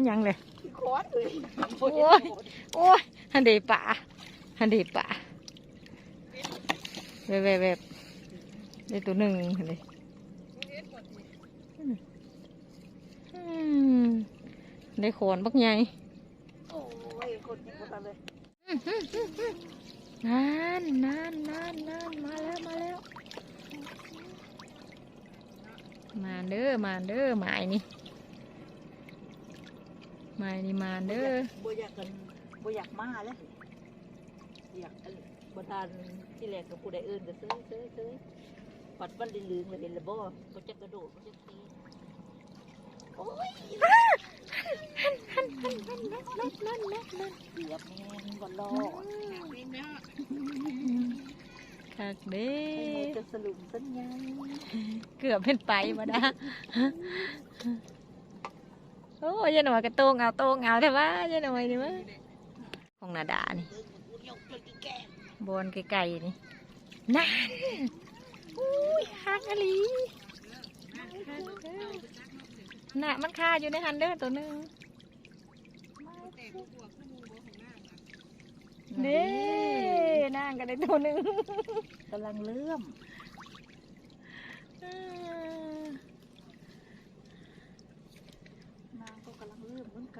ไม่ยังเลยขี้คอนเลยโอ้ยโอ้ยฮันเดป่าฮันเดป่าเวบเวบเวบได้ตัวหนึ่งฮันเดอืมได้โขนบักใหญ่โอ้ยคนยิงมาเลยนั่นนั่นนั่นนั่นมาแล้วมาแล้ว มาเด้อมาเด้อหมายนี่ห มายนี่มาเด้อบ่อยากกันบ่อยากมาแล้วอยากอันบ่ทานที่แรกกับผู้ใดอื่นก็เซ้ยเซ้ยเซ้ยปัดมันลืมๆเลยเห็นแล้วบ่บ่จะกระโดดบ่จะตีโอ้ยนั่นนั่นนั่นนั่นนั่นนั่นนั่นเสียบแม่นบ่รอดคักเด้ให้หนูจะสลุมสัญญาณเกือบเป็นไปมาดา โอ้ยยายหน่อยกระโตงเอาโตงเอาแต่ว่ายายหน่อยนี่วะของนาดานี่ยกจนกี่แก่บนไกลๆนี่นั่นอุ้ยฮักอลีน่ะมันคาอยู่ในฮันเดอร์ตัวหนึงเด้นั่งกันได้ตัวหนึงกำลังเลื่อมนางก็กำลังเลื่อมเหมือนกัน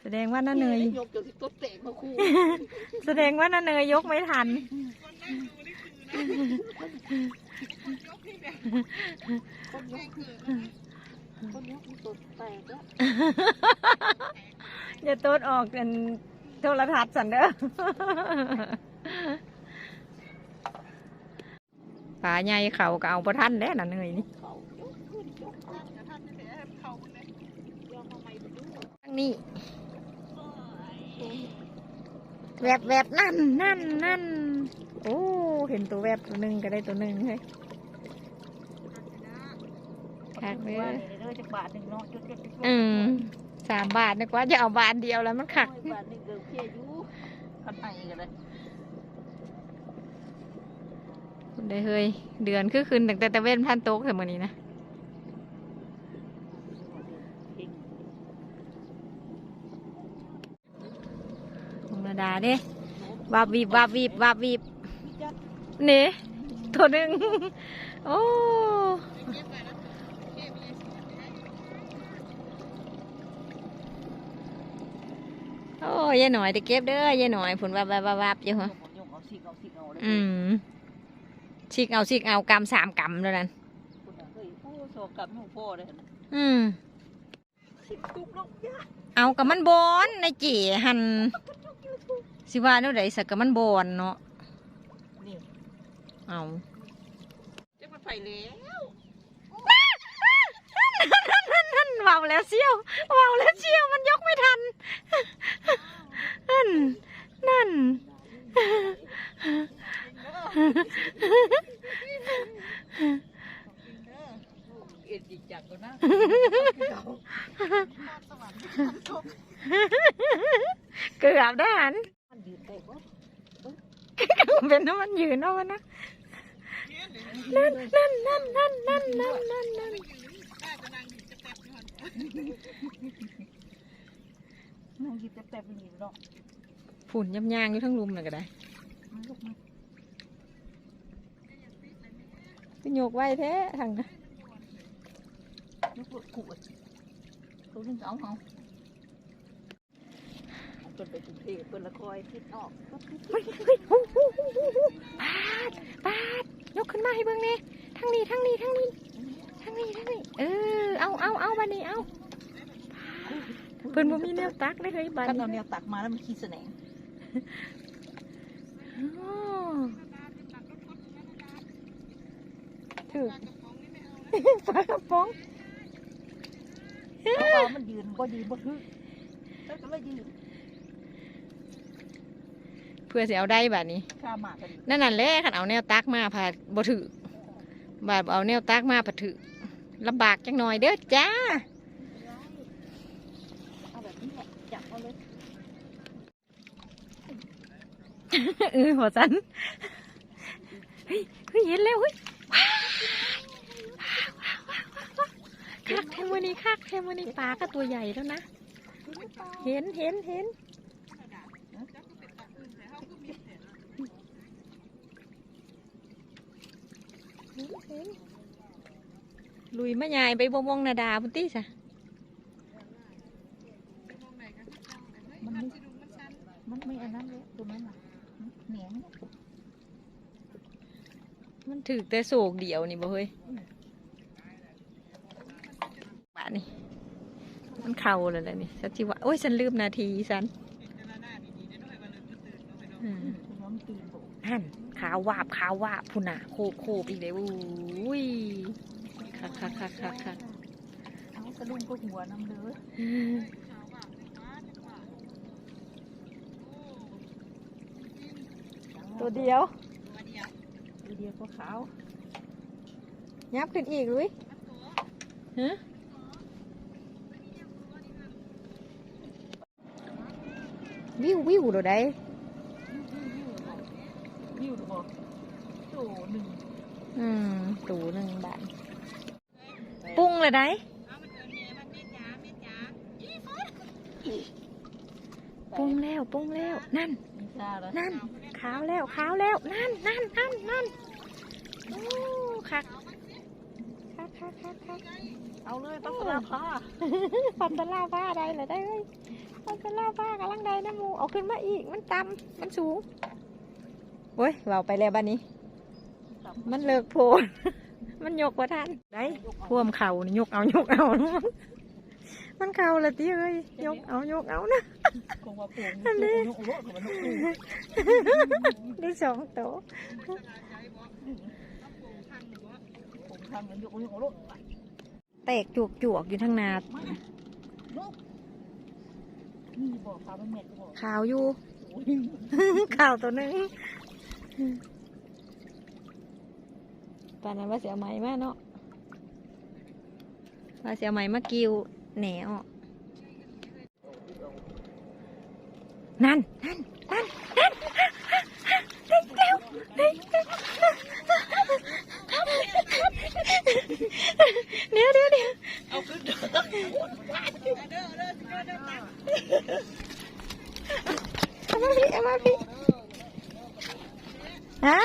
แสดงว่าน้าเนย ยกจนสิตัวเตะมาคู่แสดงว่าน้าเนยยกไม่ทัน คนยกคนยกมันตัวแตกแล้วอย่าโต้นออกกันโทรทัศน์สันเด้อป่าใหญ่เขาก็เอาประทันแล้วน่ะเนยนี่ นี้แวบแวบนั่นนั่นนั่นโอ้เห็นตัวแวบตัวหนึ่งก็ได้ตัวหนึ่งเฮ้ยคักเด้อว่าเนี่ยเด้อจักบาทหนึ่งเนาะจุดจุดจุดอืมสามบาทนึกว่าจะเอาบาทเดียวแล้วมันขักบาทหนึ่งเกินเพียอยู่ขันไหนกันเลยได้เฮ้ยเดือนคือคืนตั้งแต่ตะเว้นพันโต๊กแต่มื่อนี้นะธ รรมดาเด้วาบวีบวาบวีบวาบวีบเน่ตัวหนึ่งโอ้โอ้ยายหน่อยจะเก็บเด้อยายหน่อยผลวับวับวับวับอยู่เหรอยกเอาสิเอาสิเอาเลยอืมชิกเอาชิกเอากำสามกำแล้วนั่นคุณน่ะเฮ้ยโอ้โซกับหนูพ่อเลยนะอืมสิบตุกลงยาเอากับมันบอนในเจีหัน สิว่าเนาะไดสักกับมันบอนเนาะนี่เอาจะมันไปแล้วนั่นเบาแล้วเชี่ยวเบาแล้วเชี่ยวมันยกไม่ทันนั่นนั่นเอ็นจิจักก็นะเกือบได้หันมัน ยืนได้บ่เป็นน้ำมันยืนเอาวะนะนั่นนั่นนั่นนั่นนั่นนั่นนั่นนั่นนั่งหยิบแต่แต่เป็นหยิบเนาะฝุ่นยำยางอยู่ทั้งรุมเลยก็ได้มันลูกมันก็โยกไว้แท้ทางนะยกปวดขวดตัวนึง เอาเอาจนไปกรุงเทพเปิดละคอยคิดออกเฮ้ยเฮ้ยฮู้ฮู้ฮู้ฮู้ฮู้ปาดปาดยกขึ้นมาให้เบิ่งแน่ทั้งนี้ทั้งนี้ทั้งนี้ทั้งนี้ทั้งนี้เออเอาเอาเอาบันนี้เอาเพิ่นบ่มีแนวตักเลยเฮ้ยบันขั้นตอนนี้เนี้ยตักมาแล้วมันขี้แสนงอ๋อถือปลากระป๋อง เพราะว่ามันยืนบ่ยืนบ่ฮึแล้วก็เลยยืน พื่อสิเอาได้บัดนี้ข้าหมากกันนั่นนั่นแหละคันเอาแนวตักมาพาบ่ถือบาดเอาแนวตักมาพาถือลำบากจังหน่อยเด้อจ้าเอาแบบนี้แหละจับเอาเลยเออหัวสันเฮ้ยเฮ้ยเห็นแล้วเฮ้ยว้าวว้าวว้าวว้าวว้าวคักแท้มวันนี้คักแฮมวันนี้ปลาก็ตัวใหญ่แล้วนะ เห็นเห็นเห็นเห็นเห็น ลุยมะยายไปบวงนาดาพุนตี้สะมันไม่มันไม่อันนั้นเลยตัวนั้นอะเหนียงมันถือแต่โศกเดียวนี่บ่เฮ้ยบาดนี่ มันเข่าเลยแหละนี่สัจจิวะโอ้ยฉันลืมนาทีฉันอืมน้องตีนโบหันขาววาบขาววาบพุ่นน่ะโคบโคบอีกเลยอุ้ยคักคักคักคักคักเอาสะดุ้งก็หัวน้ำเด้อตัวเดียว ตัวเดียวก็ขาวยับขึ้นอีกลุยฮะวิววิวเดี๋ยวได้ ยิ้วบอกโตหนึ่งอืมตูหนึ่งบาทปรุงเลยได้ปรุงแล้วปรุงแล้วนั่น นั่นขาวแล้วขาวแล้วนั่นนั่นนั่นนั่นโอ้คักคักคักคักคักเอาเลยปัสสาวะผ้าปันตะลาผ้าได้เหรอได้เอ้ยปันตะลาผ้ากำลังได้นะมูเอาขึ้นมาอีกมันต่ำมันสูงโอ้ยเราไปแล้วบ้านนี้ มันเลิกโพนมันยกว่าทันได้พ่วมเข่านี่ยกเอายกเอามันเข่าละตีเอ้ยยกเอายกเอานะคงว่าปลูกอันนี้นกโลดของมันนกปลูกได้สองโตะผมทำมันยกนกโลดแตกจวกจวกๆอยู่ทั้งนานกนี่บอกขาวเป็นเม็ดบอกขาวอยู่โอ้ยข่าวตัวหนึง ปานนั้นว่าเสียไหมมาเนาะว่าเสียไหมมากิวแหนออกนั่นนั่นนั่นนั่นเร็วเร็วเดี๋ยวเดี๋ยวเดี๋ยวเอาขึ้นเด้อเอามาพี่เอามาพี่ฮะ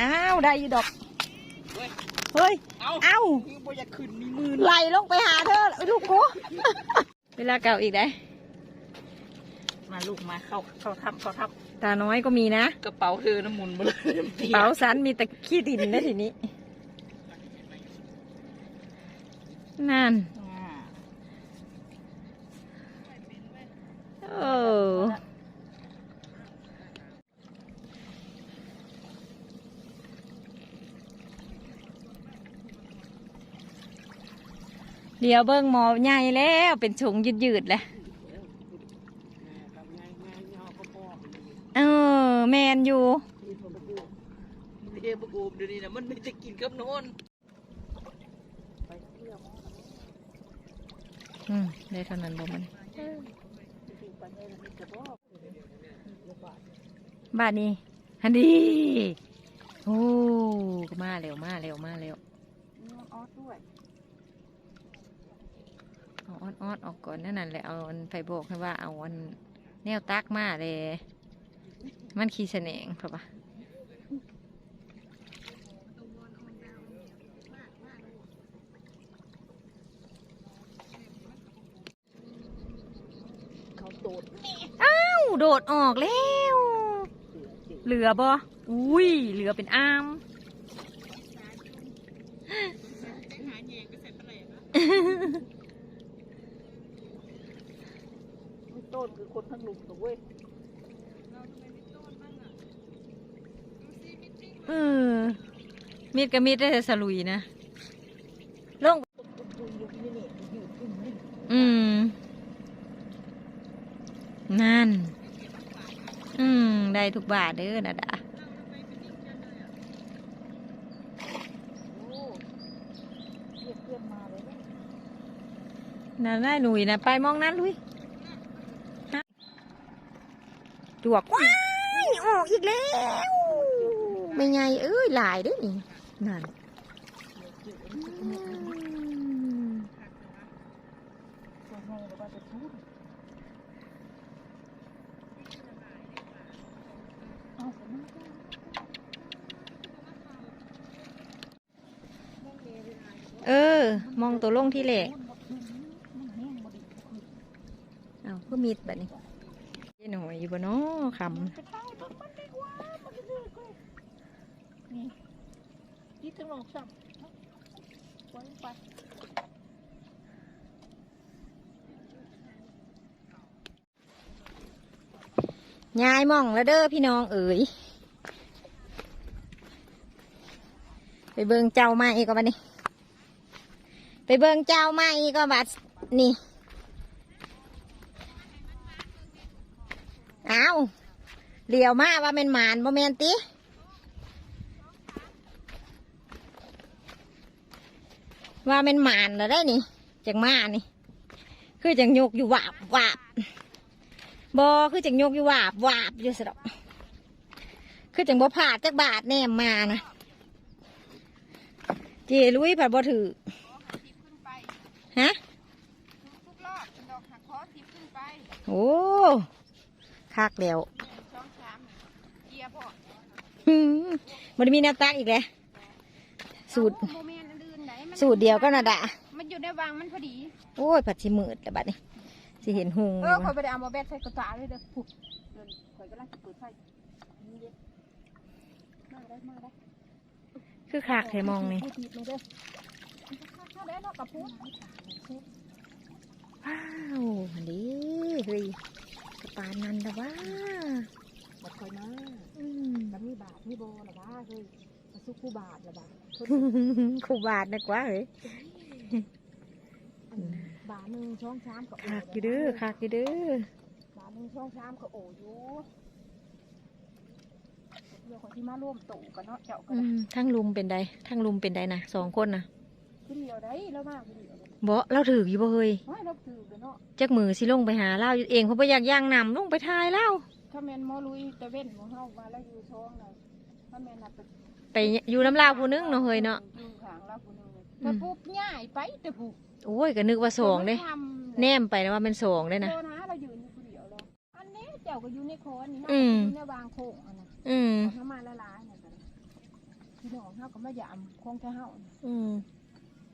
อ้าวได้อยู่ดอก เฮ้ย เอาเอ้าคือบ่อยากขึ้นมีมือไหลลงไปหาเธอลูกกูเวลาเก่าอีกได้ มาลูกมาเข้าเข้าทับเข้าทับตาน้อยก็มีนะ กระเป๋าเธอน้ำมุนมาเลยเป๋าสันมีแต่ขี้ดินนะทีนี้ นั่น อ่า เออ เดี๋ยวเบิ้งหมอใหญ่แล้วเป็นชงยืดยืดๆแหละเออแมนอยู่เดี๋ยวประกูเดี๋ยวนี้นะมันไม่จะกินกับโนนไปเที่ยวอืมได้เท่านั้นบ่มันจริงๆไปให้มันมีกระบอกเดี๋ยวบาทบ้านนี้ฮันดีโอ้มาเร็วมาเร็วมาเร็วนี่ออสด้วย เอาออดออดออกก่อนนั่นนั่นแหละเอาอันไปบกให้ว่าเอาอันแนวตักมาเลย มันขี้เสนงเพราะปะเขาเอ้าโดดออกแล้ว เหลือบ่อุ้ย เหลือเป็นอ้ามโต้นคือคนทั้งหลุมตัวเว้ย เออ มีดกับมีดได้แต่สลุยนะลงอืม นั่น อืม ได้ทุกบาทเด้อนะดานั่นได้หนุ่ยนะไปมองนั้นลุยฮะจวกว้ายออกอีกแล้ว ไม่ไงเอ้ยหลายด้อนี่ นั่นเออ มองตัวลงที่เหล็กเอาเพื่อมีดแบบนี้ยี่หน่อยอยู่บนน้อคำ ขึ้นดีกว่ามันก็คือกูนี่ยี่ถึงหลอกซ้ำไว้ไปยายมองแล้วเด้อพี่น้องเอ๋ยไปเบิงเจ้ามาอีกก็บัดนี้ ไปเบิงเจ้ามาอีกก็บัดนี่เอาเลี้ยวมาว่าเป็นหมานบ่แมนติ ว่าเป็นหมานแล้วได้นี่จังมานี่ คือจังยกอยู่วาบวาบบอคือจังยกอยู่วาบวาบอยู่สะดอกคือจังบ่พลาดจักบาทแนมมานะเจลุยผัดบ่ถือฮะโอ้คักแล้วหนึ่งสองสามเกียร์พอหืมมันมีแนวตักอีกแล้วสูตร สูตรเดียวก็น่ะดะมันอยู่ในวางมันพอดี โอ้ยผัดสิมืดแล้วบัดนี้สิเห็นหุงเออคอยไปได้เอามาแบตใส่กระตาเลยเด้อปุ๊บเดินคอยก็ไล่เปิดไฟนี่เด้อมาได้มาได้คือคักแท้มองนี่พูดผิดเลยเด้อเข้าได้เนาะกับพูดว้าวอันนี้เฮ้ยกระปานนันแต่ว่าบัดคอยมาอืมแล้วมีบาทมีโบละบ้าเฮ้ยมา สู้คู่บาทละบ้าครูบาทนะกว่าเฮ้ยบาทหนึ่งช่องสามก็โคักอยู่เด้อคักอยู่เด้อบาทหนึ่งช่องสามก็โออยู่เพื่อคนที่มาร่วมตู่กันเนาะเจ้าก็อืมทั้งลุมเป็นใดทั้งลุมเป็นใดนะสองคนนะคือเดียวได้แล้วมากคือเดียวเลยบ่เราถืออยู่บ่เฮ้ยไม่เราถือกันเนาะจักมือสิลงไปหาเล่าอยู่เองเพราะบ่อยากย่างนำลงไปทายเล่าถ้าแมนมอลุยตะเว้นของเฮามาแล้วอยู่ช่องเลยถ้าแมนน่ะไป ไปอยู่น้ำลาวผู้นึงเนาะเฮ้ยเนาะอยู่ข้างลาวผู้นึงเลยอืมแต่ปุ๊บง่ายไปแต่ปุ๊บโอ้ยก็นึกว่าสองเด้ทำแนมไปนะว่าเป็นสองเด้นะโทรนะเราอยู่อยู่คนเดียวเลยอันนี้เจ้าก็อยู่ในโคนนี่เนาะอืมอยู่ในวางโค้งอันนั้นอืมเอาเข้ามาละลายๆนั่นก็ได้พี่น้องเฮาก็มาหยามคงแค่เฮาอืม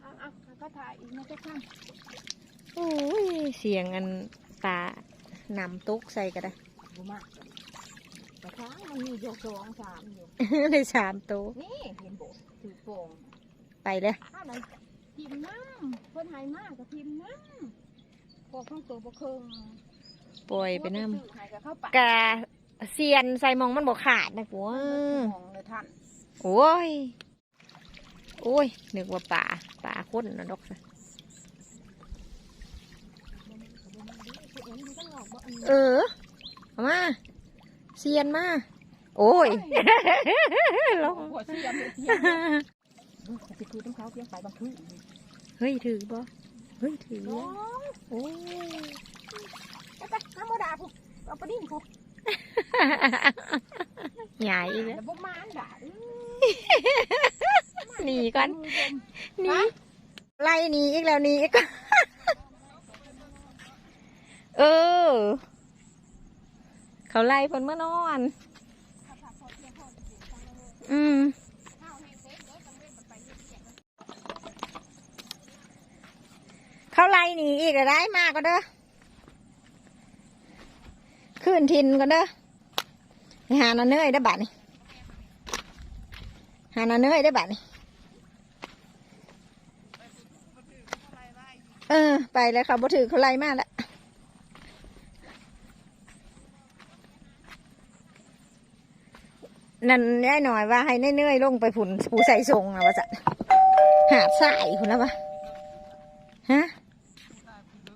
เอาเอาเอาก็ถ่ายอีกนะเจ้าข้างโอ้ยเสียงอันปลานำตุกใส่ก็ได้บุมาก แต่ช้างมันมีโยกสองสามอยู่ได้สามตัวนี่เห็นโบถือโป่งไปเลยถ้าไหนพิมพ์น้ำเพิ่นใหายมากกับพิมพ์น้ำพวกข้องตัวบ่เคิงปล่อยไปน้ซื้อให้กับเข้าปากำกะเสียนใส่มองมันบ่ขาดนะกัวมองเลยท่านโอ้ยโอ้ยนึกว่าป่าป่าคนนะดอกซะเออเอามา เซียนมา โอ้ยลงหัวเสียมเลยเสียมจะคือต้องเขาเพียงไปบางคืนเฮ้ยถือบ่เฮ้ยถือน้อแล้วงโอ้ยไปไปน้ำโมดาผู้เอาไปดิ้นผู้ใหญ่อีกแล้วแล้วบ่มานด่าอื้อหนีก่อนมือผมหนีไล่หนีอีกแล้วหนีอีกเออ เขาไล่เพิ่นเมื่อนอน อืมเขาไล่หนีอีกแล้วได้มากก็เด้อขึ้นทินก็เด้อหานาเนยได้บัดนี่หานาเนยได้บัดนี่เออ ไปแล้วค่ะบ่ถือเขาไล่มากแล้ว นั่นยายหน่อยว่าให้เนื่อยๆลงไปผุนผูใส่ทรงนะว่าจะหาดสายคุณแล้วปะ